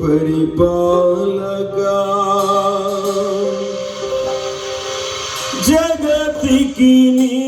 పరిపాలగా జగతికి నీవే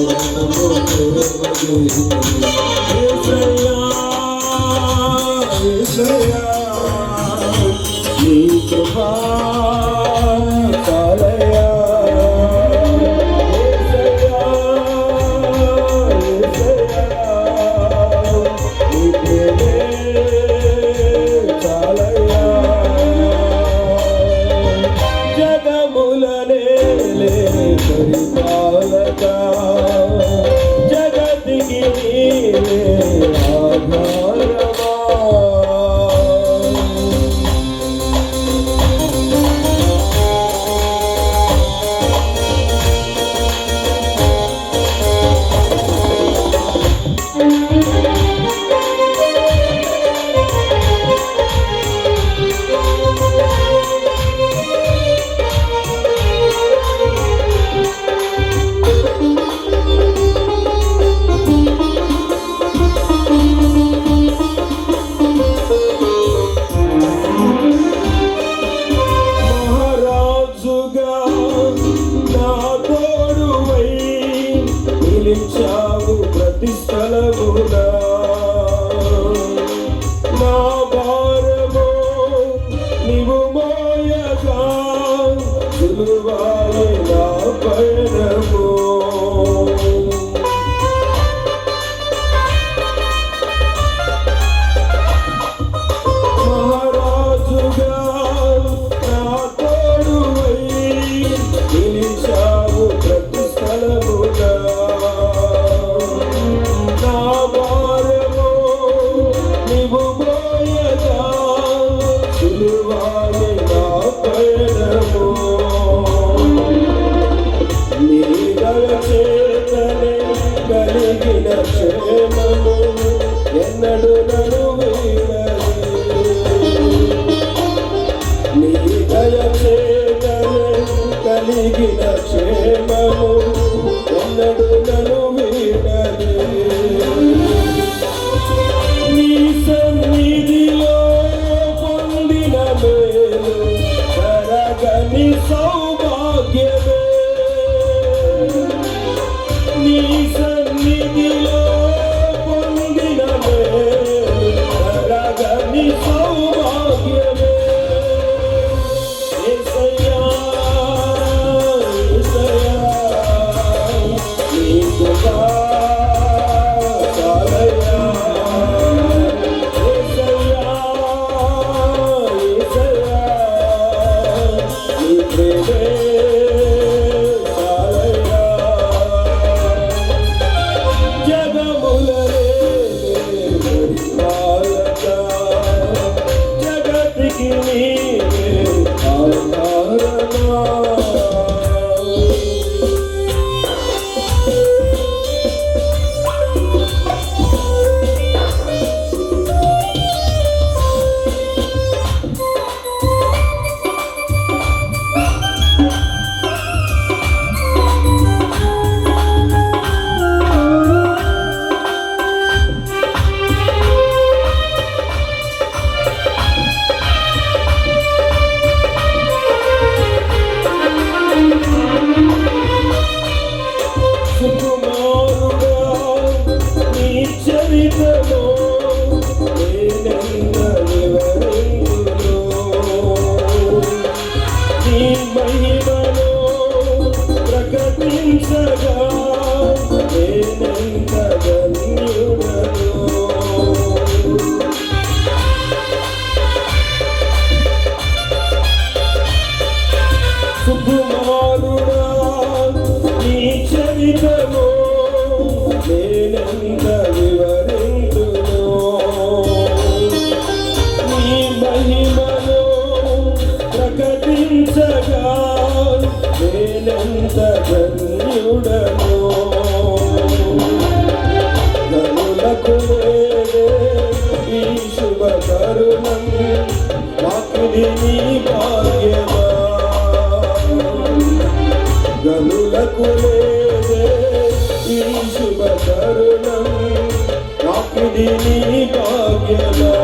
Oh, you నేనెంత ధన్యుడను ధనులకు ఈ శుభ తరుణం వాకిడి నీ భాగ్యమా ధనులకు ఈ శుభ తరుణం వాకిడి నీ భాగ్యమా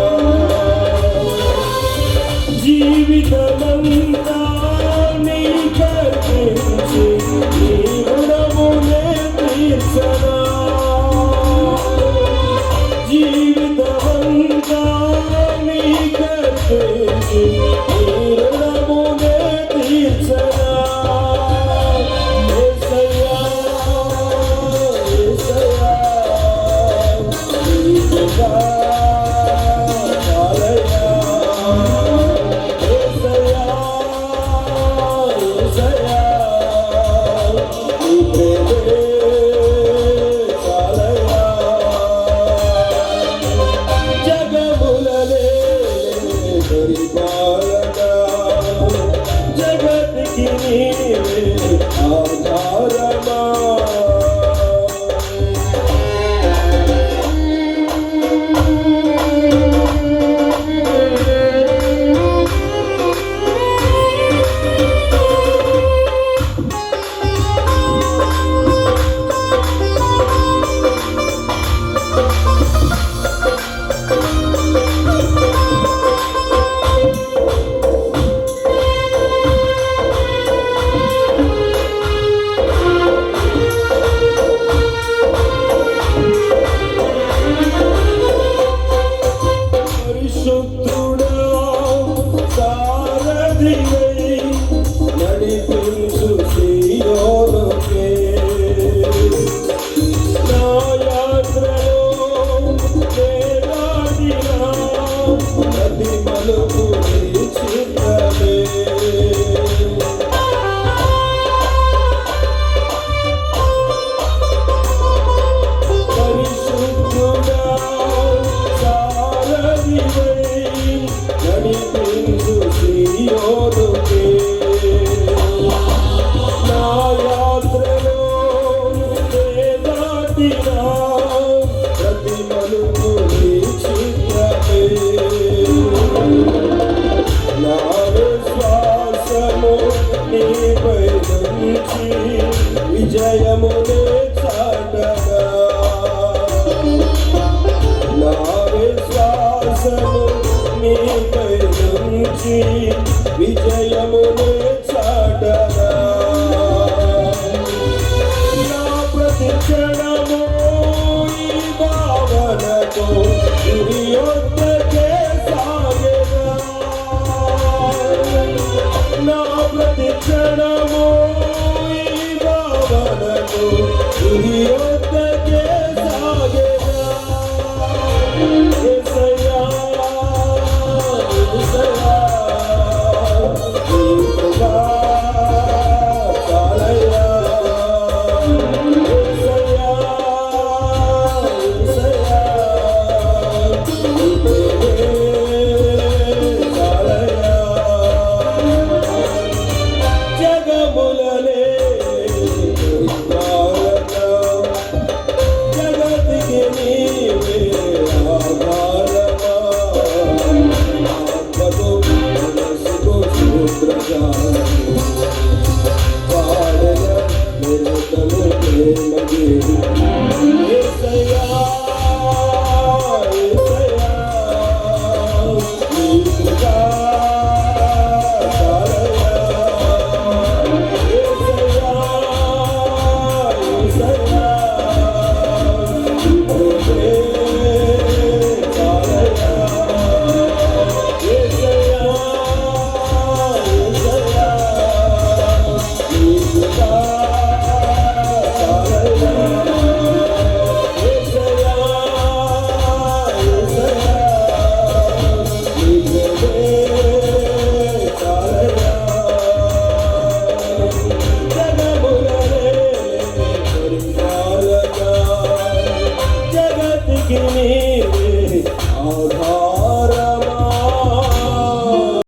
జీవితమంతా Música ప్రాణమును చాటగా. నా ప్రతి క్షణము ఈ భావనతో నా ప్రతి క్షణము ఈ భావనతో Raja.